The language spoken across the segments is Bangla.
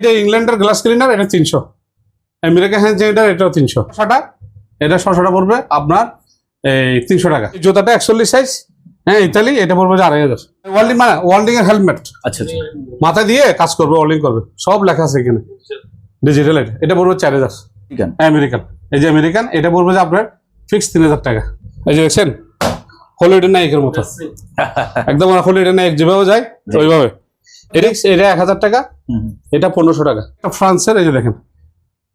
এটা ইংল্যান্ডের গ্লাস ক্লিনার এটা তিনশো। আমেরিকা হ্যান্ড স্যানিটার এটাও তিনশো। ছটা এটা ছশোটা পড়বে আপনার এই তিনশো টাকা। জুতাটা একচল্লিশ সাইজ হ্যাঁ ইতালি এটা পড়বে যে আড়াই হাজার। ওয়ার্ল্ডিং মানে ওয়ার্ল্ডিং এর হেলমেট আচ্ছা আচ্ছা। মাথায় দিয়ে কাজ করবে ওয়ার্ল্ডিং করবে। সব লেখা আছে এখানে। ডিজিটাল এটা। এটা পড়বে চার হাজার। আমেরিকান এই যে আমেরিকান এটা পড়বে যে আপনার ফিক্স তিন হাজার টাকা। এই যে দেখছেন হলিডে নায়কের মতো। একদম হলিডে নায়ক যেভাবে যায় ওইভাবে। এটা এটা এক হাজার টাকা? হুম, এটা পনেরোশো টাকা। এটা ফ্রান্সের এই যে দেখেন।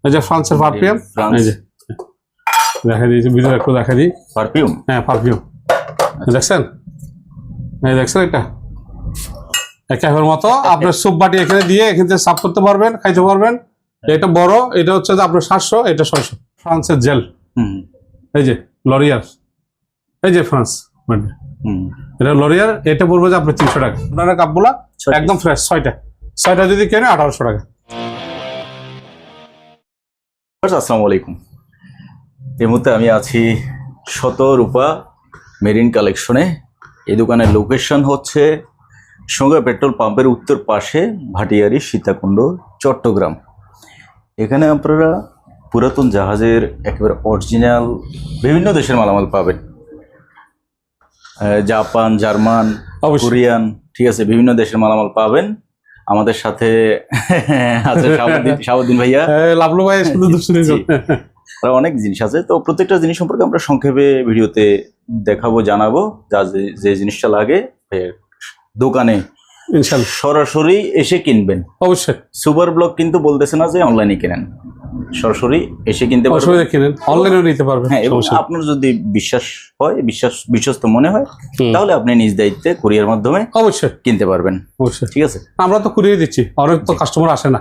এই যে ফ্রান্সের পারফিউম এই যে। দেখা দিয়েছি ভিতরে একটু দেখা দিই। পারফিউম হ্যাঁ পারফিউম দেখছেন? এই দেখছেন এটা? ক্যাফের মতো। আপনার সুপ বাটি এখানে দিয়ে এখান থেকে সাফ করতে পারবেন খাইতে পারবেন। এটা বড় এটা হচ্ছে যে আপনার সাতশো এটা ছয়শো। ফ্রান্সের জেল হুম। এই যে লরিয়ার এই যে ফ্রান্স। মানে হুম। এটা লরিয়ার এটা পড়বে যে আপনার তিনশো টাকা। আপনারা কাপগুলা একদম ফ্রেশ ছয়টা। ছয়টা যদি কেনে আঠারোশো টাকা। আসসালামু আলাইকুম। এই মুহূর্তে আমি আছি শতরূপা মেরিন কালেকশনে। এই দোকানের লোকেশন হচ্ছে সঙ্গে পেট্রোল পাম্পের উত্তর পাশে ভাটিয়ারি সীতাকুণ্ড চট্টগ্রাম। এখানে আপনারা পুরাতন জাহাজের একেবারে অরিজিনাল বিভিন্ন দেশের মালামাল পাবেন। জাপান জার্মান কোরিয়ান ঠিক আছে বিভিন্ন দেশের মালামাল পাবেন। আমাদের সাথে আছে শাহাবুদ্দিন ভাইয়া। লাভলু ভাই শুধু অনেক জিনিস আছে। তো প্রত্যেকটা জিনিস সম্পর্কে আমরা সংক্ষেপে ভিডিওতে দেখাবো জানাব যা যে- জিনিসটা লাগে। দোকানে সরাসরি এসে কিনবেন। অবশ্যই। সুপার ব্লগ কিন্তু বলতেছে না যে অনলাইনে কেনেন। সরাসরি এসে কিনতে পারবেন। কিনেন অনলাইনেও নিতে পারবেন হ্যাঁ এবং আপনার যদি বিশ্বাস হয় বিশ্বাস বিশ্বস্ত মনে হয় তাহলে আপনি নিজ দায়িত্বে কুরিয়ার মাধ্যমে অবশ্যই। কিনতে পারবেন। অবশ্যই। ঠিক আছে? আমরা তো কুড়িয়ে দিচ্ছি অনেক তো কাস্টমার আসে না।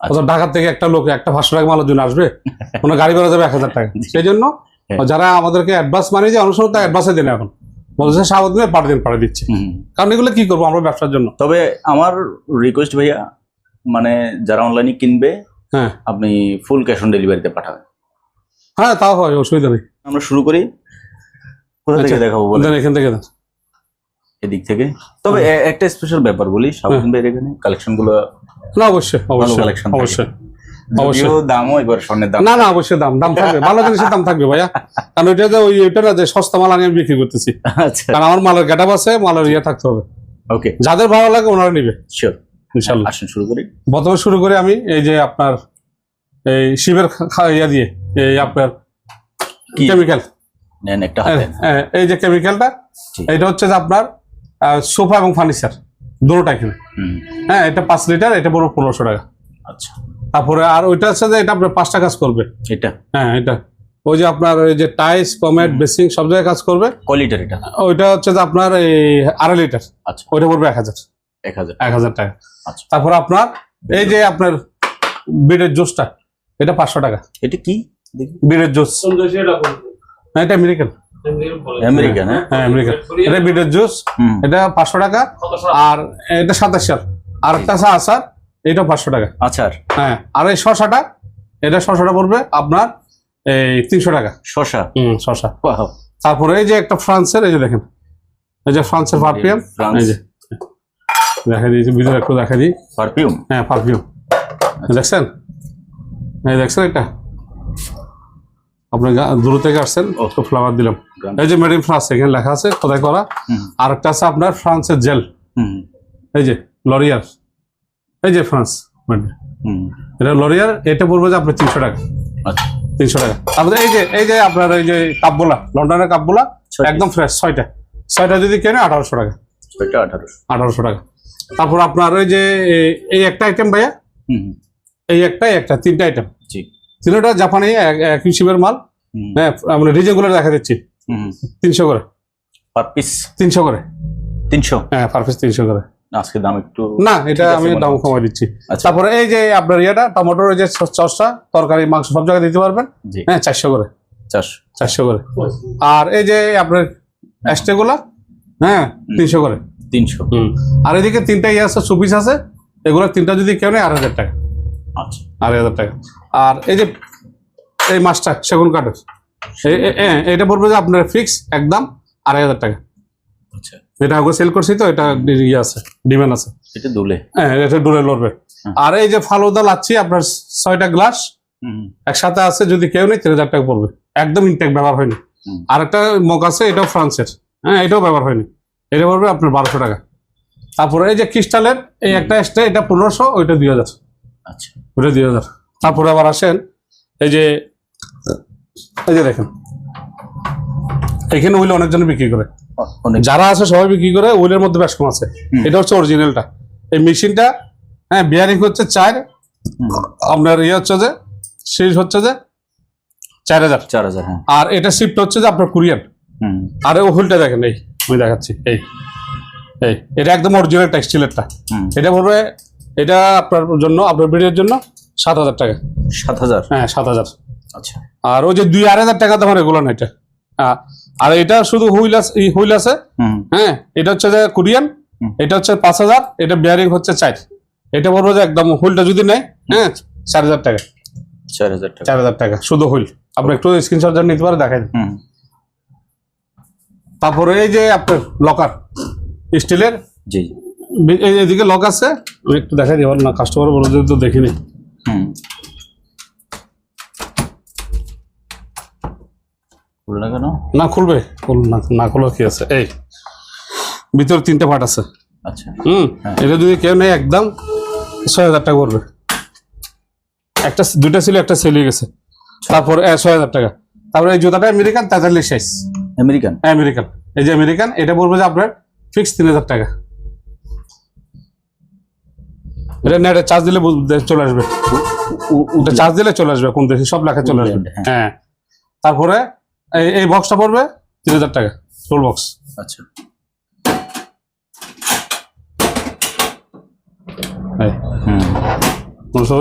আচ্ছা। ঢাকা থেকে একটা লোক একটা পাঁচশো টাকা মালের জন্য আসবে কোনো গাড়ি ভাড়া যাবে এক হাজার টাকা। সেই জন্য হ্যাঁ। যারা আমাদেরকে অ্যাডভান্স মানে যে অনুসরণ তা অ্যাডভান্সে দিন এখন। বলছে সাবধানে পাঠিয়ে দিন পাঠিয়ে দিচ্ছি। কারণ এগুলো কি করব আমরা ব্যবসার জন্য? তবে আমার রিকোয়েস্ট ভাইয়া মানে যারা অনলাইনে কিনবে হ্যাঁ। আপনি ফুল ক্যাশ অন ডেলিভারিতে পাঠাবেন। হ্যাঁ তাও হয় অসুবিধা নেই। আমরা শুরু করি। কোথা থেকে আচ্ছা। দেখাবো বলে দেন এখান থেকে এদিক থেকে। তবে একটা স্পেশাল ব্যাপার বলি সাবধান ভাইয়ের এখানে কালেকশনগুলো না অবশ্যই অবশ্যই থাকে। অবশ্যই। অবশ্যই। দামও এবার স্বর্ণের দাম না না অবশ্যই দাম দাম থাকবে ভালো জিনিসের দাম থাকবে ভাইয়া। কারণ ওইটা যে ওই ওইটা যে সস্তা মাল আমি বিক্রি করতেছি। আচ্ছা। কারণ আমার মালের গেটাপ আছে মালের ইয়ে থাকতে হবে। ওকে যাদের ভালো লাগে ওনারা নিবে। শিওর আসুন শুরু করি। প্রথমে শুরু করে আমি এই যে আপনার এই শিবের ইয়া দিয়ে এই আপনার কেমিক্যাল নেন একটা এই যে কেমিক্যালটা এটা হচ্ছে যে আপনার সোফা এবং ফার্নিচার দুটোটা এখানে। হ্যাঁ এটা পাঁচ লিটার এটা পনেরোশো টাকা। আচ্ছা। তারপরে আর ওইটা হচ্ছে যে এটা আপনার পাঁচটা কাজ করবে। এটা? হ্যাঁ এটা। ওই যে আপনার ওই যে টাইস পমেট বেসিং সব জায়গায় কাজ করবে। কোয়ালিটার এটা? ওইটা হচ্ছে যে আপনার এই আড়াই লিটার। আচ্ছা। ওইটা পড়বে এক হাজার। এক হাজার। এক হাজার টাকা। আচ্ছা। তারপর আপনার এই যে আপনার বিডের জুসটা এটা পাঁচশো টাকা। এটা কি? বিডের জুস। হ্যাঁ, এটা আমেরিকান। আমেরিকান হ্যাঁ? হ্যাঁ আমেরিকান। এটা বিডের জুস হুম, এটা পাঁচশো টাকা। আর এটা সাতাশ সাল। আর একটা আছে আচার এটা পাঁচশো টাকা। আচার হ্যাঁ আর এই শশাটা এটা শশাটা পড়বে আপনার এই তিনশো টাকা। শশা? হুম শশা। তারপরে এই যে একটা ফ্রান্সের এই যে দেখেন এই যে ফ্রান্সের পারফিউম এই যে দেখা দিয়েছি ভিতরে একটু দেখা দিই। পারফিউম হ্যাঁ পারফিউম দেখছেন? এই দেখছেন এটা? আপনি দূর থেকে আসছেন ও। একটু ফ্লাওয়ার দিলাম। এই যে মেড ইন ফ্রান্স এখানে লেখা আছে খোদাই করা। আর একটা আছে আপনার ফ্রান্সের জেল হুম, এই যে লরিয়ার এই যে ফ্রান্স হুম, এটা লরিয়ার এটা পড়বে যে আপনার তিনশো টাকা। আচ্ছা। তিনশো টাকা। তারপরে এই যে এই যে আপনার এই যে কাপগুলা লন্ডনের কাপগুলা ছয় একদম ফ্রেশ ছয়টা। ছয়টা যদি কেনে আঠারোশো টাকা। ছয়টা আঠারোশো। আঠারোশো টাকা। তারপর আপনার ওই যে এই একটা আইটেম ভাইয়া? এই একটা একটা তিনটা আইটেম জি। তিনটা জাপানি এক- হিসেবের মাল। হ্যাঁ আমরা ডিজাইনগুলো দেখা দিচ্ছি। হুম, তিনশো করে। Per piece? তিনশো করে। তিনশো? হ্যাঁ পার পিস তিনশো করে। আজকে দাম একটু না এটা আমি দাম কমাই দিচ্ছি। আচ্ছা। তারপরে এই যে আপনার ইয়েটা টমেটোর যে স- তরকারি মাংস সব জায়গায় দিতে পারবেন? জি। হ্যাঁ চারশো করে। চারশো। চারশো করে। আর এই যে আপনার অ্যাস্টেগুলা হ্যাঁ তিনশো করে। তিনশো। আর এদিকে তিনটা ইয়ে আছে সুপিস আছে এগুলো তিনটা যদি কেউ নেয় আড়াই হাজার টাকা। আচ্ছা। আড়াই হাজার টাকা। আর এই যে এই মাছটা সেগুন কাঠের। এটা পড়বে যে আপনার ফিক্স একদম আড়াই হাজার টাকা। এটা আগে সেল করছি তো এটা ইয়ে আছে ডিমান্ড আছে। এটা দুলে। হ্যাঁ এটা ডুরে লড়বে। আর এই যে ফালুদা লাচ্ছি আপনার ছয়টা গ্লাস হুম একসাথে আছে যদি কেউ নেই তিন হাজার টাকা পড়বে। একদম ইনটেক ব্যবহার হয়নি। আর একটা মগ আছে এটাও ফ্রান্সের। হ্যাঁ এটাও ব্যবহার হয়নি। এটা পড়বে আপনার বারোশো টাকা। তারপরে এই যে ক্রিস্টালের এই একটা এক্সট্রা এটা পনেরোশো ওইটা দুই হাজার। আচ্ছা। ওটা দুই হাজার। তারপরে আবার আসেন এই যে এই যে দেখেন। এখানে উইল অনেকজন বিক্রি করে। যারা আছে সবাই বিক্রি করে উইলের মধ্যে বেশ কম আছে। এটা হচ্ছে অরিজিনালটা এই মেশিনটা হ্যাঁ বিয়ারিং হচ্ছে চার। আপনার ইয়ে হচ্ছে যে সিরিজ হচ্ছে যে চার হাজার। চার হাজার হ্যাঁ। আর এটা শিফট হচ্ছে যে আপনার কুরিয়ান। হুম। আর ও হুইলটা দেখেন এই আমি দেখাচ্ছি এই। এই এটা একদম অরিজিনাল টেক্সটিলেরটা এটা পড়বে এটা আপনার জন্য আপনার ভিডিওর জন্য সাত হাজার টাকা। সাত হাজার? হ্যাঁ সাত হাজার। আচ্ছা। আর ওই যে দুই আড়াই হাজার টাকা দামের এগুলো না এটা। আর এটা শুধু হুইল আছে হুইল আছে। হ্যাঁ এটা হচ্ছে যে কোরিয়ান এটা হচ্ছে পাঁচ হাজার এটা বিয়ারিং হচ্ছে চার। এটা বলব যে একদম হুইলটা যদি নেয় হ্যাঁ চার হাজার টাকা। চার হাজার টাকা। চার হাজার টাকা শুধু হুইল। আপনি একটু স্ক্রিনশট নিতে পারে দেখাই তারপরে এই যে আপনার লকার স্টিলের জি। এদিকে লক আছে একটু দেখাই দিই না কাস্টমার বলে তো দেখিনি। কেন? না খুলবে। না কি আছে? এই ভিতরে তিনটে পার্ট আছে। আচ্ছা। হুম হ্যাঁ। এটা যদি কেউ একদম ছয় হাজার টাকা পড়বে। একটা দুইটা ছিল একটা সেল গেছে। তারপর ছয় হাজার টাকা। তারপরে এই জুতাটা আমেরিকান তেতাল্লিশ সাইজ আমেরিকান? আমেরিকান। এই যে আমেরিকান এটা পড়বে যে আপনার ফিক্স তিন হাজার টাকা। এটা নেটে চার্জ দিলে চলে আসবে। চার্জ দিলে চলে আসবে কোন দেশে সব লেখা চলে আসবে। হ্যাঁ। হ্যাঁ। তারপরে এই এই বক্সটা পড়বে তিন হাজার টাকা ফুল বক্স আচ্ছা।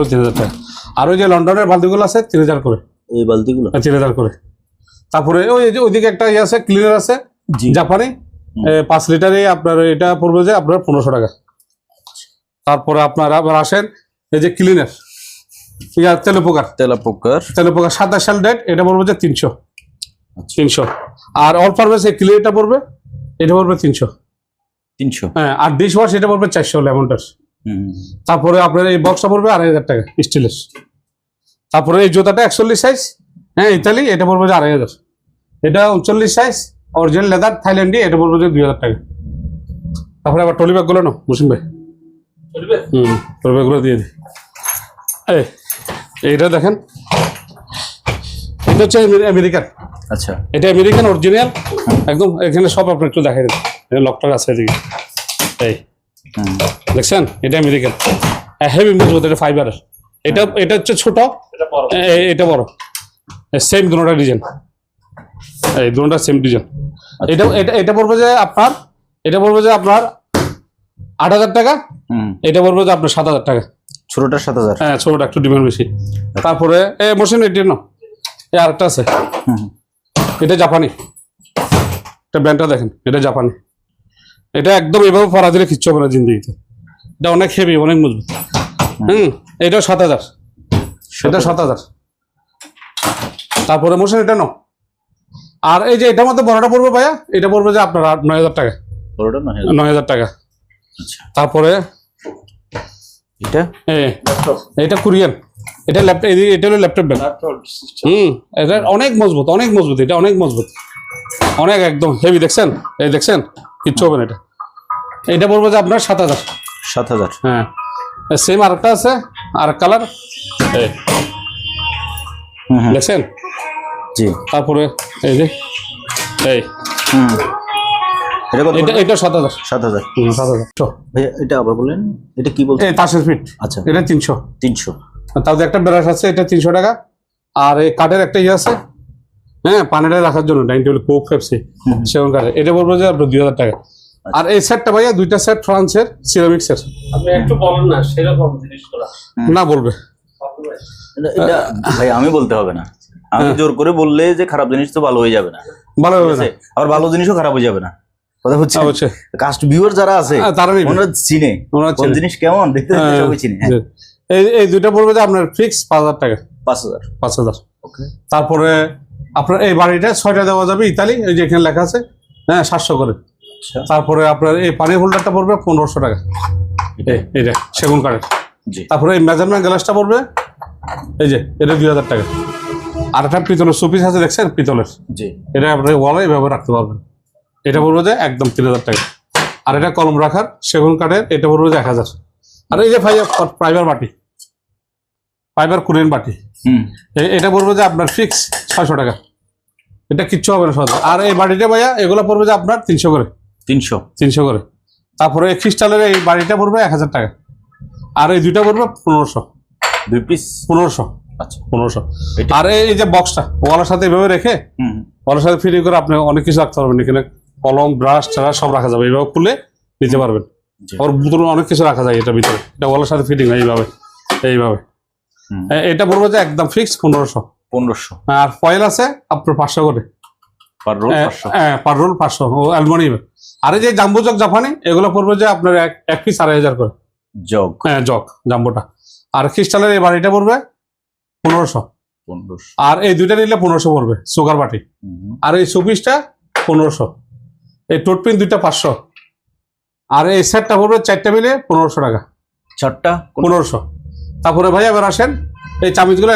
তিন হাজার টাকা। আর ওই যে লন্ডনের বালতিগুলো আছে তিন হাজার করে। এই বালতিগুলো? তিন হাজার করে। তারপরে ওই যে ওইদিকে একটা ইয়ে আছে ক্লিনার আছে জাপানি। পাঁচ লিটারে আপনার এটা পড়বে যে আপনার পনেরোশো টাকা। তারপরে আপনার আবার আসেন এই যে ক্লিনার ইয়া তেলেপোকার তেলা পোকার তেলেপোকার সাতাশ সাল ডেট এটা পড়বে যে তিনশো। আচ্ছা তিনশো। আর অল পারবেস এই ক্লিয়ারটা পড়বে? এটা পড়বে তিনশো। তিনশো। হ্যাঁ আর ডিশ ওয়াশ এটা পড়বে চারশো লেমনটার। হুম। তারপরে আপনার এই বক্সটা পড়বে আড়াই হাজার টাকা স্টিলের তারপরে এই জুতাটা একচল্লিশ সাইজ হ্যাঁ ইতালি এটা পড়বে যে আড়াই হাজার। এটা উনচল্লিশ সাইজ অরিজিনাল লেদার থাইল্যান্ডি এটা পড়বে যে দুই হাজার টাকা। তারপরে আবার টলি ব্যাগগুলো না মুসিম ভাই। হুম টলি ব্যাগগুলো দিয়ে দিই এইটা দেখেন। এটা হচ্ছে আমেরি- আমেরিকান। আচ্ছা। এটা আমেরিকান অরিজিনাল একদম এখানে সব আপনি একটু দেখাই দেন। লকটা আছে এদিকে। এই। দেখছেন? এটা আমেরিকান। হেভি মজবুত এটা ফাইবারের এটা এটা হচ্ছে ছোট। এটা বড়। সেম দুটা ডিজাইন এই দুটা সেম ডিজাইন এটা এটা এটা পড়বে যে আপনার এটা পড়বে যে আপনার আট হাজার টাকা। হুম। এটা পড়বে যে আপনার সাত হাজার টাকা। ছোটটা সাত হাজার। হ্যাঁ ছোটটা একটু ডিমান্ড বেশি। তারপরে এ মোশন এটি না আরেকটা আছে। এটা জাপানি। এটা ব্র্যান্ডটা দেখেন এটা জাপানি। এটা একদম এভাবে পরা দিলে কিচ্ছু হবে না জিন্দিগিতে। এটা অনেক হেভি অনেক মজবুত। হুম। এটাও সাত হাজার। এটা সাত হাজার। তারপরে মোশন এটা নাও। আর এই যে এটার মধ্যে বড়টা পড়বে ভাইয়া এটা পড়বে যে আপনার নয় হাজার টাকা। বড়টা নয় হাজার। টাকা। আচ্ছা। তারপরে এটা? এটা কোরিয়ান। এটা ল্যাপটপ এটা হলো ল্যাপটপ ব্যাগ হুম এটা অনেক মজবুত অনেক মজবুত এটা অনেক মজবুত। অনেক একদম হেভি দেখছেন? এই দেখছেন? কিচ্ছু হবে না এটা। এটা বলব যে আপনার সাত হাজার। সাত হাজার। হ্যাঁ। সেম আরেকটা আছে আর কালার দেখছেন? জি। তারপরে এই যে এই। হুম। এটা এটা এটা সাত হাজার। সাত হাজার। সাত হাজার। এটা আবার বললেন? এটা কি বলছেন? এই তাসের ফিট। আচ্ছা। এটা তিনশো। তিনশো। তাদের একটা ব্রাশ আছে এটা তিনশো টাকা। আর এই কাঠের একটা ইয়ে আছে হ্যাঁ পানিটা রাখার জন্য dining table Coke Pepsi. Seven কাঠের এটা বলব যে আপনার দুই হাজার টাকা। আর এই সেটটা ভাইয়া দুইটা সেট ফ্রান্সের সিরামিক্সের আপনি একটু বলেন না সেরকম জিনিসগুলো না বলবে। এটা- এটা ভাই আমি বলতে হবে না। আমি হ্যাঁ। জোর করে বললে যে খারাপ জিনিস তো ভালো হয়ে যাবে না। ভালো হবে না। আছে? আবার ভালো জিনিসও খারাপ হয়ে যাবে না। কথা হচ্ছে? অবশ্যই। কাস্ট ভিউয়ার যারা আছে হ্যাঁ, তারা ওনারা চিনে। ওনারা কোন জিনিস কেমন দেখতে দেখতে হ্যাঁ, সবাই চিনে। হ্যাঁ। এই এই দুইটা পড়বে যে আপনার ফিক্স পাঁচ হাজার টাকা। পাঁচ হাজার। পাঁচ হাজার। ওকে তারপরে আপনার এই বাড়িটা ছয়টা দেওয়া যাবে ইতালি এই যে এখানে লেখা আছে হ্যাঁ সাতশো করে। আচ্ছা। তারপরে আপনার এই পানি হোল্ডারটা পড়বে পনেরোশো টাকা। এটা? সেগুন কাঠের। জি। তারপরে এই মেজারমেন্ট গ্লাসটা পড়বে এই যে এটা দুই হাজার টাকা। আর একটা পিতলের শোপিস আছে দেখছেন? পিতলের। জি। এটা আপনি ওয়ালে এভাবে রাখতে পারবেন। এটা পড়বে যে একদম তিন হাজার টাকা। আর এটা কলম রাখার সেগুন কাঠের এটা পড়বে যে এক হাজার। আর এই যে ফাইবার ফাইবার বাটি ফাইবার কুরিয়ান বাটি। এটা পড়বে যে আপনার ফিক্স ছয়শো টাকা। এটা কিচ্ছু হবে না সহজে। আর এই বাড়িটা ভাইয়া এগুলো পড়বে যে আপনার তিনশো করে। তিনশো। তিনশো করে। তারপরে এই ক্রিস্টালের এই বাড়িটা পড়বে এক হাজার টাকা। আর এই দুইটা পড়বে পনেরোশো। দুই পিস পনেরোশো। আচ্ছা। পনেরোশো। আর এই যে বক্সটা ওয়ালের সাথে এভাবে রেখে হুম। ওয়ালের সাথে ফিটিং করে আপনি অনেক কিছু রাখতে পারবেন। এখানে কলম ব্রাশ টাশ সব রাখা যাবে। এইভাবে খুলে নিতে পারবেন। ওর ভিতরে অনেক কিছু রাখা যায় এটার ভিতরে। এটা ওয়ালের সাথে ফিটিং হয় এইভাবে। এইভাবে। এটা পড়বে যে একদম ফিক্স পনেরোশো। পনেরোশো। আর ফয়েল আছে আপনার পাঁচশো করে। পার রোল হ্যাঁ পার রোল পাঁচশো ও অ্যালুমিনিয়াম আর এই যে জাম্বো জগ জাপানি এগুলো পড়বে যে আপনার এক এক পিস আড়াই হাজার করে। জগ। হ্যাঁ জগ জাম্বোটা। আর ক্রিস্টালের এই বাড়িটা পড়বে পনেরোশো। পনেরোশো। আর এই দুইটা নিলে পনেরোশো পড়বে সুগার বাটি। আর এই শোপিসটা পনেরোশো। এই টোটপিন দুইটা পাঁচশো। আর এই সেটটা পড়বে চারটা মিলে পনেরোশো টাকা। চারটা? পনেরোশো। তারপরে ভাই এবার আসেন এই চামিচগুলো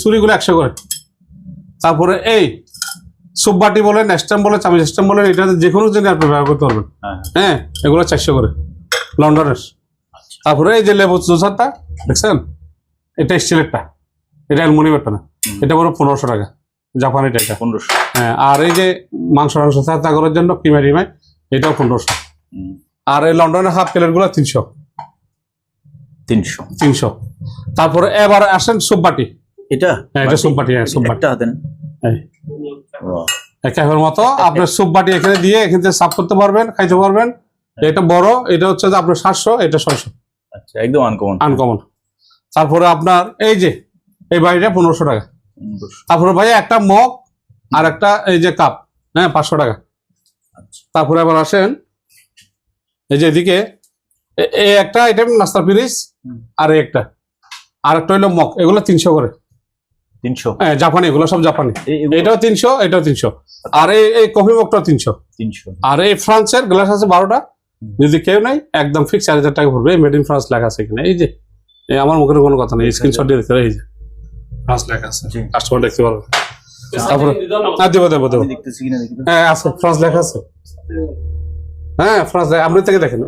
ছুরিগুলো একশো করে। তারপরে এই সুপ বাটি বলেন স্ট্যাম্প বলেন চামিচ স্ট্যাম্প বলেন এটা যে কোনো জিনিস আপনি ব্যবহার করতে পারবেন। হ্যাঁ হ্যাঁ। এগুলো চারশো করে লন্ডনের। তারপরে এই যে লেবু জুসারটা দেখছেন? এটা স্টিলেরটা এটা অ্যালুমিনিয়ামেরটা না এটা বড় পনেরোশো টাকা জাপানিটা এটা পনেরোশো। হ্যাঁ আর এই যে মাংস মাংস চাতা করার জন্য কিমা টিমাই এটাও পনেরোশো। আর এই লন্ডনের হাফ প্লেটগুলো তিনশো। তিনশো। তিনশো। তারপরে এবার আসেন সুপবাটি এটা? হ্যাঁ এটা সুপবাটি হ্যাঁ একটা হাতে ক্যাফের মতো আপনার সুপবাটি এখানে দিয়ে এখান থেকে সাফ করতে পারবেন খাইতে পারবেন। এটা বড় এটা হচ্ছে যে আপনার সাতশো এটা ছয়শো। আচ্ছা একদম আনকমন আনকমন তারপরে আপনার এই যে এই বাড়িটা পনেরোশো টাকা। তারপরে ভাই একটা মগ আর একটা এই যে কাপ হ্যাঁ পাঁচশো টাকা। আচ্ছা। তারপরে আবার আসেন এই যে এদিকে এই একটা আইটেম নাস্তা পিরিস আর একটা। আর একটা হইল মগ এগুলো তিনশো করে। তিনশো? হ্যাঁ জাপানি এগুলো সব জাপানি। এটাও তিনশো এটাও তিনশো। আর এই এই কফি মগটাও তিনশো। তিনশো। আর এই ফ্রান্সের গ্লাস আছে বারোটা। যদি কেউ নাই একদম ফিক্স চার হাজার টাকা পড়বে। মেড ইন ফ্রান্স লেখা আছে এখানে। এই যে আমার মুখের কোনো কথা নেই। স্ক্রিনশট দিয়ে দেখতে এই যে ফ্রান্স লেখা আছে। কাস্টমার দেখতে পারবে। তারপরে হ্যাঁ দেবো দেবো। হ্যাঁ আছে। ফ্রান্স লেখা আছে। হ্যাঁ ফ্রান্স লেখা আপনি থেকে দেখেন।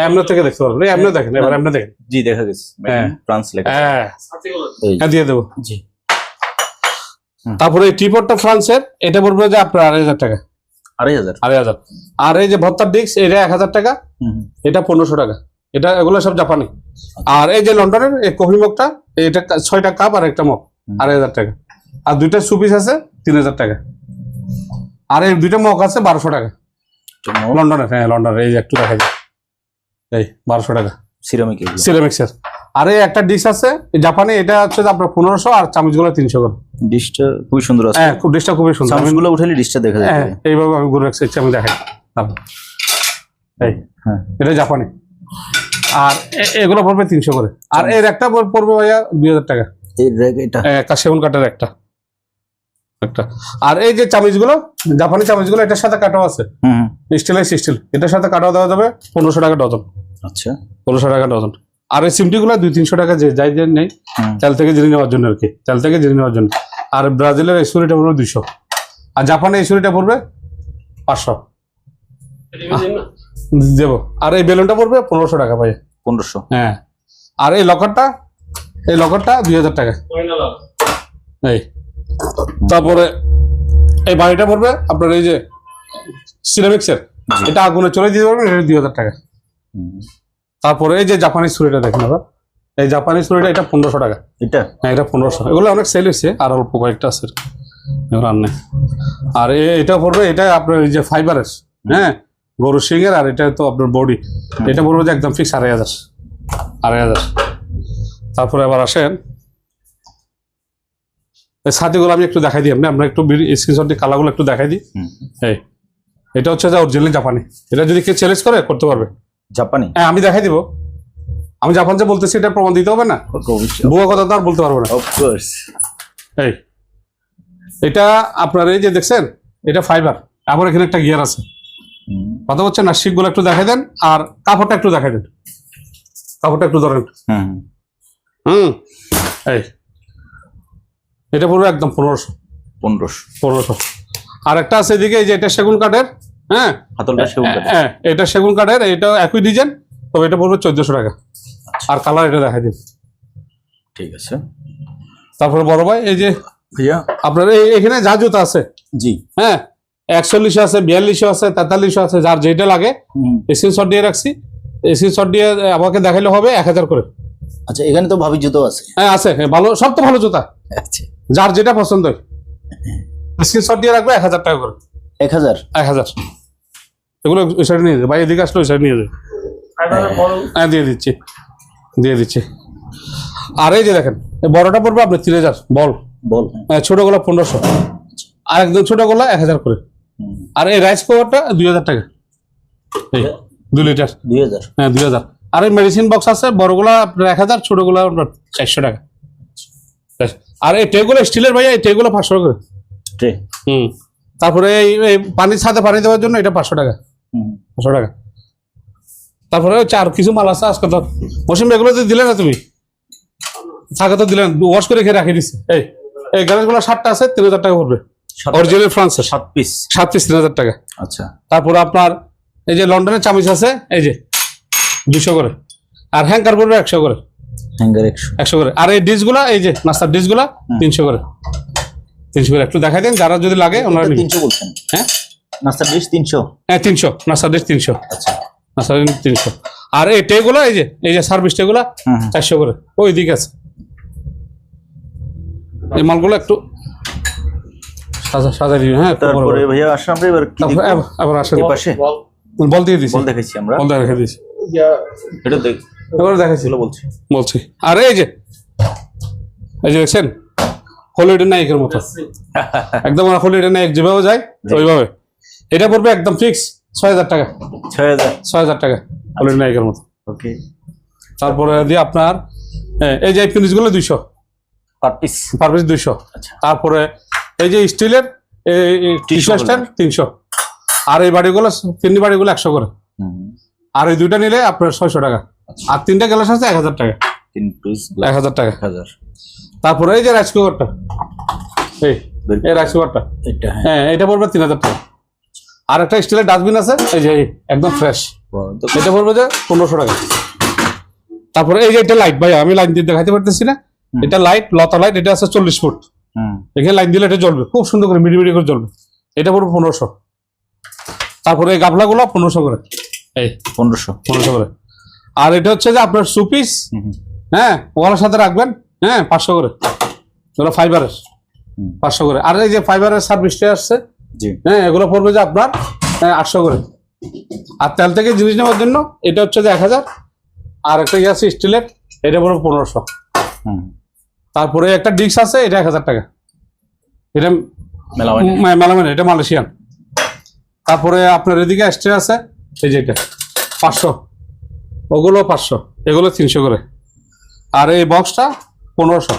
এমনি থেকে দেখতে পারবেন এমনি দেখেন এবার এমনি দেখেন। জি দেখা গেছে। হ্যাঁ। ফ্রান্স লেখা। হ্যাঁ। হ্যাঁ দিয়ে দেবো। জি। তারপরে এই টিপটটা ফ্রান্সের এটা পড়বে যে আপনার আড়াই হাজার টাকা। আড়াই হাজার? আড়াই হাজার। আর এই যে ভত্তার ডিস্ক এটা এক হাজার টাকা। এটা পনেরোশো টাকা। এটা এগুলো সব জাপানি। আর এই যে লন্ডনের এই কফি মগটা এটা ছয়টা কাপ আর একটা মগ। আড়াই হাজার টাকা। আর দুইটা সুপিস আছে তিন হাজার টাকা। আর এই দুইটা মগ আছে বারোশো টাকা। লন্ডনের হ্যাঁ লন্ডনের এই যে একটু দেখা যায় এই বারোশো টাকা। সিরামিক সিরামিক্সের আর একটা ডিশ আছে জাপানি এটা হচ্ছে আপনার পনেরোশো আর চামচগুলো তিনশো করে ডিশটা খুবই সুন্দর আছে। হ্যাঁ খুব ডিশটা খুবই সুন্দর। চামচগুলো উঠালে ডিশটা দেখা যায় হ্যাঁ এইভাবে আমি ঘুরে রাখছি আমি দেখাই। এই হ্যাঁ। এটা জাপানি। আর এগুলো পড়বে তিনশো করে। আর এর একটা পড়বে ভাইয়া দুই হাজার টাকা। এই এটা? সেগুন কাঠের একটা। একটা। আর এই যে চামিচগুলো জাপানি চামিচগুলো এটার সাথে কাটাও আছে। হুম। হুম। স্টিল। স্টিল এটার সাথে কাটাও দেওয়া যাবে পনেরোশো টাকা ডজন। আচ্ছা। পনেরোশো টাকা ডজন। আর এই সিমটিগুলো দুই তিনশো টাকা যে যাই যে নেই। তেল থেকে জেনে নেওয়ার জন্য আর কি। তেল থেকে জেনে নেওয়ার জন্য। আর ব্রাজিলের এই ছুরিটা পড়বে দুইশো। আর জাপানের এই ছুরিটা পড়বে পাঁচশো। দেবো। আর এই বেলুনটা পড়বে পনেরোশো টাকা ভাই পনেরোশো। হ্যাঁ। আর এই লকারটা এই লকারটা দুই হাজার টাকা। এই। তারপরে এই বাড়িটা পড়বে আপনার এই যে সিরামিক্সের এটা আগুনে চলে দিতে পারবেন এটা দুই হাজার টাকা। তারপরে এই যে জাপানি ছুরিটা দেখেন দাদা এই জাপানি ছুরিটা এটা পনেরোশো টাকা। এটা? হ্যাঁ এটা পনেরোশো এগুলো অনেক সেল হয়েছে আর অল্প কয়েকটা আছে। এগুলো আর এটা পড়বে এটা আপনার এই যে ফাইবারের হ্যাঁ গরু সিংয়ের আর এটা তো আপনার বডি। এটা পড়বে যে একদম ফিক্স আড়াই হাজার। আড়াই হাজার। তারপরে আবার আসেন ছাতিগুলো আমি একটু দেখাই দিই। আপনি আমরা একটু স্ক্রিনশট দিয়ে কালারগুলো একটু দেখাই দিই। এই। এটা হচ্ছে যে অরিজিনাল জাপানি। এটা যদি কেউ চ্যালেঞ্জ করে করতে পারবে। জাপানি? হ্যাঁ আমি দেখাই দিব। আমি জাপান যে বলতেছি এটা প্রমাণ দিতে হবে না? বুয়া কথা তো আর বলতে পারব না। অফকোর্স এই। এটা আপনার এই যে দেখছেন এটা ফাইবার আবার এখানে একটা গিয়ার আছে। কথা হচ্ছে না শিখগুলো একটু দেখাই দেন আর কাপড়টা একটু দেখাই দেন। কাপড়টা একটু ধরেন। হুম হুম। এই। এটা পুরো একদম পনেরোশো। পনেরোশো। পনেরোশো। আর একটা আছে এদিকে এই যে এটা সেগুন কাঠের হ্যাঁ? হাতলটা সেগুন হ্যাঁ এটা সেগুন কাঠের এটা একই ডিজাইন তবে এটা পড়বে চোদ্দশো টাকা। আর কালার এটা দেখা দিন ঠিক আছে। তারপরে বড় ভাই এই যে ভাইয়া? আপনার এই এখানে যা জুতা আছে জি। হ্যাঁ? একচল্লিশও আছে বিয়াল্লিশও আছে তেতাল্লিশও আছে যার যেটা লাগে। স্ক্রিনশট দিয়ে রাখছি। স্ক্রিনশট দিয়ে আমাকে দেখাইলে হবে এক হাজার করে। আচ্ছা এখানে তো ভাবি জুতো আছে। হ্যাঁ আছে হ্যাঁ, ভালো সব তো ভালো জুতা। আচ্ছা। যার যেটা পছন্দ স্ক্রিনশট দিয়ে রাখবে এক হাজার টাকা করে। এক হাজার? এক হাজার। এগুলো ওই সাইড নিয়ে যাবে ভাই এদিকে আসলে ওই সাইড নিয়ে যাবে হ্যাঁ দিয়ে দিচ্ছি। দিয়ে দিচ্ছি। আর এই যে দেখেন এই বড়টা পড়বে আপনার তিন হাজার। বল। বল। হ্যাঁ, ছোটগুলো পনেরোশো। আর একদম ছোটগুলো এক হাজার করে। আর এই রাইস কুকারটা দুই হাজার টাকা। এই দুই লিটার দুই হাজার। হ্যাঁ দুই হাজার। আর এই মেডিসিন বক্স আছে বড়গুলা আপনার এক হাজার ছোটগুলা আপনার চারশো টাকা। আর এই টেগুলো স্টিলের ভাইয়া এই টেগুলো পাঁচশো করে। ট্রে হুম। তারপরে এই পানির সাথে পানি দেওয়ার জন্য এটা পাঁচশো টাকা। হুম। পাঁচশো টাকা। তারপরে চার কিছু মাল আছে আজকে তো। মৌসুম এগুলো তো দিলে না তুমি? থাকে তো দিলেন ওয়াশ করে খেয়ে রাখি দিচ্ছে এই এই গ্যারেজগুলো সাতটা আছে তিন হাজার টাকা পড়বে। অরিজিনাল ফ্রান্সের সাত পিস সাত পিস তিন হাজার টাকা। আচ্ছা। তারপরে আপনার এই যে লন্ডনের চামিচ আছে এই যে দুশো করে। আর হ্যাঙ্কার পড়বে একশো করে। হ্যাঙ্গার একশো। একশো করে। আর এই ডিশগুলা এই যে নাস্তার ডিশগুলা তিনশো করে। তিনশো করে একটু দেখাই দেন যারা যদি লাগে ওনারা তিনশো বলছেন। হ্যাঁ? নাস্তার ডিশ তিনশো। হ্যাঁ তিনশো। নাস্তার ডিশ তিনশো। আচ্ছা। নাস্তার ডিশ তিনশো। আর এই টেগুলো এই যে এই যে সার্ভিস টেগুলা। চারশো করে। ওই দিকে আছে। এই মালগুলো একটু সাজা সাজা দিবেন হ্যাঁ তারপরে ভাইয়া আসলে আমরা এবার কি আবার- আসেন পাশে। বল বল দিয়ে দিছি। বল দেখাইছি আমরা। বল দিয়ে রেখে এটা দেখ এবার দেখাচ্ছি। বলছি। বলছি। আর এই যে এই যে দেখছেন? হলিডে নায়কের মতো। একদম হলিডে নায়ক যেভাবে যায় ওইভাবে। এটা পড়বে একদম ফিক্স ছয় হাজার টাকা। ছয় হাজার। ছয় হাজার টাকা হলিডে নায়কের মতো। ওকে। তারপরে দিয়ে আপনার হ্যাঁ, এই যে এই পিনিসগুলো দুইশো। পার পিস পার পিস দুইশো। আচ্ছা। তারপরে এই যে স্টিলের স্ট্যান্ড তিনশো আর এই বাড়িগুলো তিনটি বাড়িগুলো একশো করে। আর এই দুইটা নিলে আপনার ছয়শো টাকা। আর তিনটা গ্লাস আছে এক হাজার টাকা। তিন পিস এক হাজার টাকা। এক হাজার। তারপরে এই যে রাইস কুকারটা এই এই রাইস কুকারটা এটা হ্যাঁ। হ্যাঁ এটা পড়বে তিন হাজার টাকা। আর একটা স্টিলের ডাস্টবিন আছে এই যে একদম ফ্রেশ এটা পড়বে যে পনেরোশো টাকা। তারপরে এই যে এটা লাইট ভাই আমি লাইন দিয়ে দেখাতে পারতেছি না। এটা লাইট লতা লাইট এটা আছে চল্লিশ ফুট। হুম। এখানে লাইন দিলে এটা জ্বলবে খুব সুন্দর করে মিডি মিডি করে জ্বলবে। এটা পড়বে পনেরোশো। তারপরে এই গাফলাগুলো পনেরোশো করে। এই পনেরোশো। পনেরোশো করে। আর এটা হচ্ছে যে আপনার সুপিস। হ্যাঁ ওগুলোর সাথে রাখবেন। হ্যাঁ পাঁচশো করে। এগুলো ফাইবারের পাঁচশো করে। আর এই যে ফাইবারের সার্ভিসটা আসছে জি। হ্যাঁ এগুলো পড়বে যে আপনার হ্যাঁ, আটশো করে। আর তেল থেকে জিনিস নেওয়ার জন্য এটা হচ্ছে যে এক হাজার। আর একটা ইয়ে আছে স্টিলের এটা পড়বে পনেরোশো। হুম। তারপরে একটা ডিস্ক আছে এটা এক হাজার টাকা। এটা মেলামেন এটা মালয়েশিয়ান। তারপরে আপনার এদিকে স্টে আছে এই যে এটা পাঁচশো। ওগুলো পাঁচশো। এগুলো তিনশো করে। আর এই বক্সটা পনেরোশো।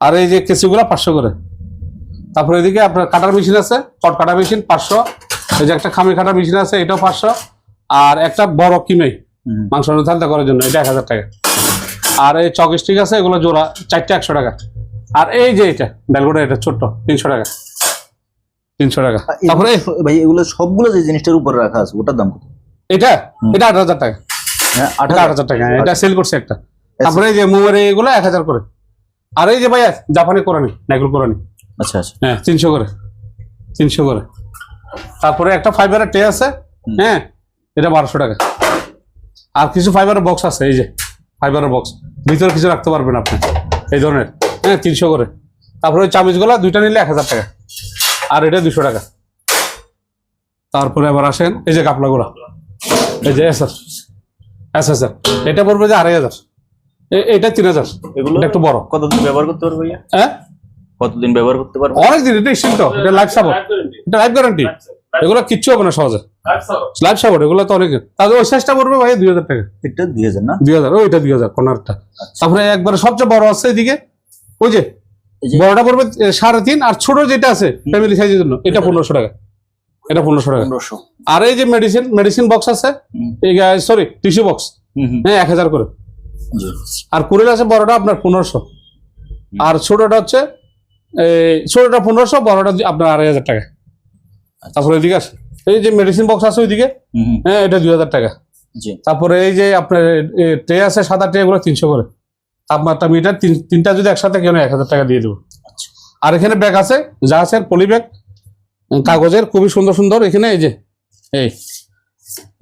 আর এই যে কেসিগুলো পাঁচশো করে। তারপরে এদিকে আপনার কাটার মেশিন আছে কট কাটা মেশিন পাঁচশো। এই যে একটা খামি কাটা মেশিন আছে এটাও পাঁচশো। আর একটা বড় কিমে। মাংস থালতে করার জন্য এটা এক হাজার টাকা। আর এই চক স্টিক আছে এগুলো জোড়া চারটে একশো টাকা। আর এই যে এটা বেলগোটা এটা ছোট্ট তিনশো টাকা। তিনশো টাকা। তারপরে ভাই এগুলো সবগুলো যে জিনিসটার উপরে রাখা আছে ওটার দাম কত? এটা? এটা আট হাজার টাকা। আট এটা আট হাজার টাকা এটা সেল করছে একটা। তারপরে এই যে মোমের এগুলো এক হাজার করে। আর এই যে ভাইয়া জাপানি কোরআনি নাইকুল কোরআনি আচ্ছা আচ্ছা। হ্যাঁ তিনশো করে তিনশো করে। তারপরে একটা ফাইবারের টে আছে হ্যাঁ এটা বারোশো টাকা। আর কিছু ফাইবারের বক্স আছে এই যে ফাইবারের বক্স ভিতরে কিছু রাখতে পারবেন আপনি এই ধরনের। হ্যাঁ তিনশো করে। তারপরে ওই চামিচগুলো দুইটা নিলে এক হাজার টাকা। আর এটা দুশো টাকা। তারপরে আবার আসেন এই যে কাপড়াগুলো এই যে এস এস স্যার এটা পড়বে যে আড়াই হাজার। এ- এটা তিন হাজার। এগুলো একটু বড়। কতদিন ব্যবহার করতে পারব ভাইয়া? হ্যাঁ? কতদিন ব্যবহার করতে পারব? অনেক দিন এটা স্টিল তো এটা লাইফ সাপোর্ট এটা লাইফ গ্যারান্টি এগুলো কিচ্ছু হবে না সহজে। লাইফ সাপোর্ট এগুলো তো অনেক। তাহলে ওই সাইজটা পড়বে ভাই দুই হাজার টাকা। এটা দুই হাজার না? দুই হাজার ওইটা দুই হাজার কর্নারটা তারপরে একবারে সবচেয়ে বড় আছে এদিকে ওই যে বড়টা পড়বে সাড়ে তিন আর ছোট যেটা আছে ফ্যামিলি সাইজের জন্য এটা পনেরোশো টাকা। এটা পনেরোশো টাকা। আর এই যে মেডিসিন মেডিসিন বক্স আছে সরি টিস্যু বক্স হ্যাঁ এক হাজার করে। আর কুড়িল আছে বড়টা আপনার পনেরোশো। আর ছোটটা হচ্ছে এই ছোটটা পনেরোশো বড়টা আপনার আড়াই হাজার টাকা। তারপরে এদিকে আছে এই যে মেডিসিন বক্স আছে ওইদিকে হ্যাঁ এটা দুই হাজার টাকা। জি। তারপরে এই যে আপনার ট্রে আছে সাদা ট্রে এগুলো তিনশো করে। তাপমাত্রা মিটার তিন তিনটা যদি একসাথে কেন এক হাজার টাকা দিয়ে দেবো। আচ্ছা। আর এখানে ব্যাগ আছে যা আছে পলি ব্যাগ কাগজের খুবই সুন্দর সুন্দর এখানে এই যে এই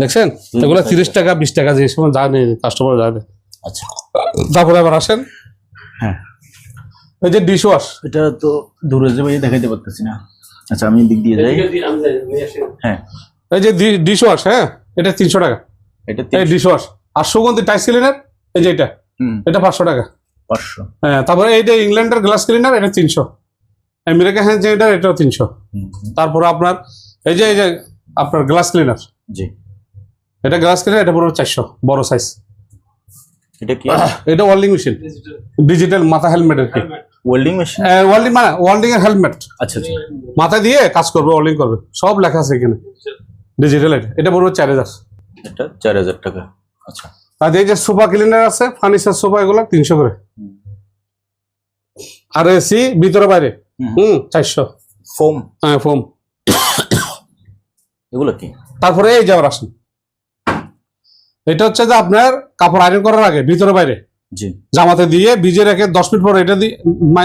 দেখছেন? এগুলো তিরিশ টাকা বিশ টাকা যে সময় যা কাস্টমার যা নেই আচ্ছা। তারপরে আবার আসেন। হ্যাঁ। এই যে ডিশ ওয়াশ এটা তো দূরে যে ভাই দেখাইতে পারতেছি না। আচ্ছা আমি দিক দিয়ে যাই। হ্যাঁ। এই যে ডিশ ওয়াশ হ্যাঁ? এটা তিনশো টাকা। এটা এই ডিশ ওয়াশ আর সুগন্ধি টাইস ক্লিনার এই যে এটা। হুম। এটা পাঁচশো টাকা। পাঁচশো। হ্যাঁ তারপরে এই যে ইংল্যান্ডের গ্লাস ক্লিনার এটা তিনশো। আমেরিকা হ্যান্ড জেনিটার এটাও তিনশো। তারপরে আপনার এই যে এই যে আপনার গ্লাস ক্লিনার জি। এটা গ্লাস ক্লিনার এটা পুরো চারশো বড় সাইজ এটা কি? এটা ওয়েল্ডিং মেশিন ডিজিটাল মাথা হেলমেটের কি। Helmet। ওয়েল্ডিং মেশিন ওয়েল্ডিং মানে ওয়েল্ডিং এর হেলমেট আচ্ছা আচ্ছা। মাথায় দিয়ে কাজ করবে ওয়েল্ডিং করবে। সব লেখা আছে এখানে। ডিজিটাল এটা। এটা পুরো চার হাজার। এটা চার হাজার টাকা। আচ্ছা। আর এই যে সোফা ক্লিনার আছে ফার্নিচার সোফা এগুলো তিনশো করে। আর এসি ভিতরে বাইরে। হুম। হুম। চারশো। ফোম। হ্যাঁ ফোম। এগুলো কি? তারপরে এই যে আবার আসুন। এটা হচ্ছে যে আপনার কাপড় আয়রন করার আগে ভিতরে বাইরে। জি। জামাতে দিয়ে ভিজে রেখে দশ মিনিট পর এটা দিয়ে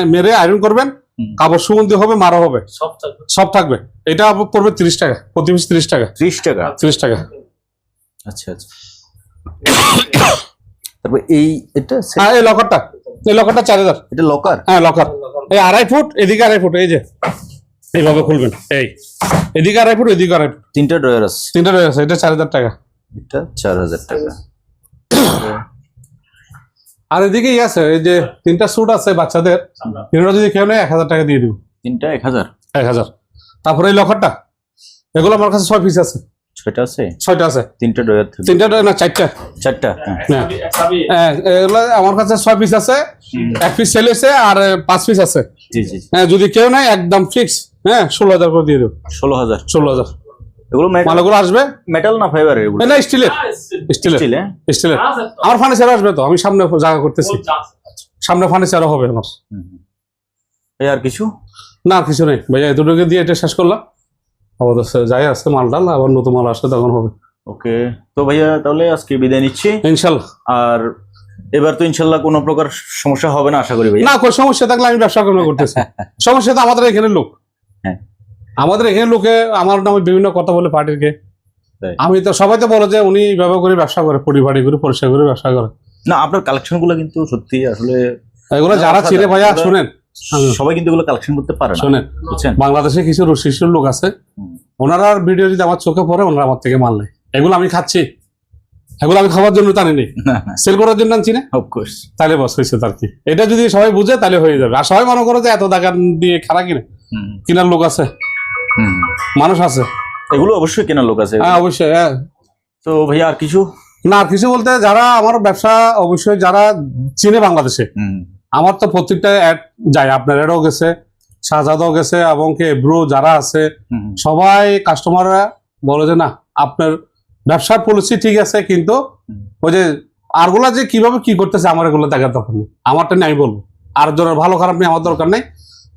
মেরে আয়রন করবেন। কাপড় সুগন্ধি হবে মারা হবে। সব থাকবে। সব থাকবে। এটা পড়বে তিরিশ টাকা প্রতি পিস তিরিশ টাকা। ত্রিশ টাকা? তিরিশ টাকা। আচ্ছা আচ্ছা। তারপর এই এটা হ্যাঁ এই লকারটা। এই লকারটা চার হাজার। এটা লকার? হ্যাঁ লকার। এই আড়াই ফুট এদিকে আড়াই ফুট এই যে। এইভাবে খুলবেন এই। এদিকে আড়াই ফুট এদিকে আড়াই ফুট। তিনটা ড্রয়ার আছে। তিনটা রয়েছে এটা চার হাজার টাকা। এটা চার হাজার টাকা। আর এদিকে ই আছে এই যে তিনটা স্যুট আছে বাচ্চাদের তিনটা যদি কেউ নেয় এক হাজার টাকা দিয়ে দিব। তিনটা এক হাজার। এক হাজার। তারপরে এই লকারটা এগুলো আমার কাছে ছয় পিস আছে। ছয়টা আছে? ছয়টা আছে। তিনটা ড্রয়ার থেকে তিনটা না চারটা। চারটা? হ্যাঁ হ্যাঁ। হ্যাঁ, এগুলো আমার কাছে ছয় পিস আছে এক পিস সেল হয়েছে আর পাঁচ পিস আছে। জি জি জি। হ্যাঁ যদি কেউ নেয় একদম ফিক্স হ্যাঁ ষোলো হাজার করে দিয়ে দেবো। ষোলো হাজার? ষোলো হাজার। এগুলো মালগুলো আসবে? মেটাল না ফাইবার এগুলো? না স্টিলের স্টিলের স্টিলের আছে আমার ফার্নিচার আসবে তো আমি সামনে জায়গা করতেছি। আছে। সামনে ফার্নিচারও হবে আমার। আর কিছু? না কিছু নেই। ভাইয়া এতটুকু দিয়ে এটা শেষ করলাম। আবার যাই আসতে মাল ডাল আবার নতুন মাল আসবে তখন হবে। ওকে তো ভাইয়া তাহলে আজকে বিদায় নিচ্ছি। ইনশাল্লাহ। আর এবার তো ইনশাল্লাহ কোনো প্রকার সমস্যা হবে না আশা করি ভাইয়া। না কোনো সমস্যা থাকলে আমি ব্যবসা কেন করতেছি। সমস্যা তো আমাদের এখানে লোক। হ্যাঁ। আমাদের এখানে লোকে আমার নামে বিভিন্ন কথা বলে পার্টির কে আমি তো সবাই তো বলো যে উনি ব্যবহার করে ব্যবসা করে পরিবাড়ি করে পরিষ্কার করে ব্যবসা করে। না আপনার কালেকশনগুলো কিন্তু সত্যি আসলে এগুলো যারা চিনে ভাইয়া শুনেন। সবাই কিন্তু এগুলো কালেকশন করতে পারে না শোনেন বুঝছেন? বাংলাদেশে কিছু রশিষ্ট লোক আছে। ওনারা ভিডিও যদি আমার চোখে পড়ে ওনারা আমার থেকে মাল নেয়। এগুলো আমি খাচ্ছি। এগুলো আমি খাওয়ার জন্য টানি নেই সেল করার জন্য আনছি না? অফকোর্স তাহলে বস হয়েছে তার কি? এটা যদি সবাই বুঝে তাহলে হয়ে যাবে। আর সবাই মনে করে যে এত টাকা দিয়ে খারাপ কিনে? কেনার লোক আছে। মানুষ আছে। এগুলো অবশ্যই কেনার লোক আছে। হ্যাঁ অবশ্যই হ্যাঁ। তো ভাইয়া আর কিছু? না আর কিছু বলতে যারা আমার ব্যবসা অবশ্যই যারা চিনে বাংলাদেশে আমার তো প্রত্যেকটা অ্যাড যায় আপনার অ্যাডও গেছে শাহজাদও গেছে এবং কে ব্রো যারা আছে সবাই কাস্টমাররা বলে যে না আপনার ব্যবসার পলিসি ঠিক আছে কিন্তু ওই যে আরগুলা যে কীভাবে কি করতেছে আমার এগুলো দেখার দরকার নেই। আমারটা নিয়ে আমি বলব। আর যারা ভালো খারাপ নেই আমার দরকার নেই।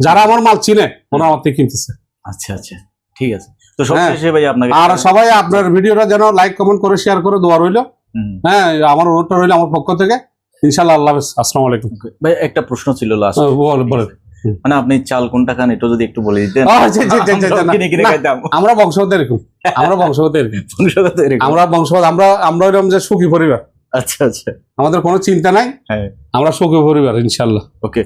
যারা আমার মাল চিনে ওরা আমার থেকে কিনতেছে। আচ্ছা আচ্ছা। ঠিক আছে। তো হ্যাঁ। সবশেষে ভাই আপনাকে আর সবাই আপনার ভিডিওটা যেন লাইক কমেন্ট করে শেয়ার করে দেওয়া রইল। হ্যাঁ আমার অনুরোধটা রইল আমার পক্ষ থেকে। ইনশাল্লাহ আল্লাহ হাফেজ আসসালামু আলাইকুম। ভাই একটা প্রশ্ন ছিল লাস্ট বলেন মানে আপনি চাল কোনটা খান এটা যদি একটু বলে দিতেন। আহ, জি, জি, জি, জি, জি, আমরাও না, কিনে কিনে না, খাইতাম। আমরা বংশগত এরকম। আমরা বংশগত এরকম। আমরা বংশগত আমরা আমরা এরকম যে সুখী পরিবার। আচ্ছা আচ্ছা। আমাদের কোনো চিন্তা নাই। হ্যাঁ। আমরা সুখী পরিবার ইনশাল্লাহ ওকে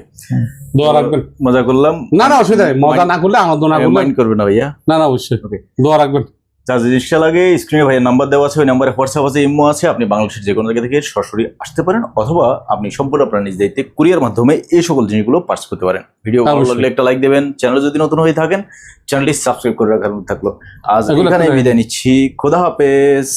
দোয়া রাখবেন। মজা করলাম। না না অসুবিধা নেই। মজা না করলে আনন্দ না করলে মাইন্ড করবে না ভাইয়া। না না অবশ্যই. দোয়া রাখবেন। যা জিনিসটা লাগে স্ক্রিনে ভাইয়ের নাম্বার দেওয়া আছে ওই নাম্বারে হোয়াটসঅ্যাপ আছে ইমো আছে আপনি বাংলাদেশের যে কোনো জায়গা থেকে সরাসরি আসতে পারেন অথবা আপনি সম্পূর্ণ আপনার নিজ দায়িত্বে কুরিয়ার মাধ্যমে এই সকল জিনিসগুলো পার্স করতে পারেন। ভিডিও ভালো। লাগলে একটা লাইক দেবেন চ্যানেল যদি নতুন হয়ে থাকেন চ্যানেলটি সাবস্ক্রাইব করে রাখার থাকল। আজ এখানে বিদায় নিচ্ছি। খোদা হাফেজ।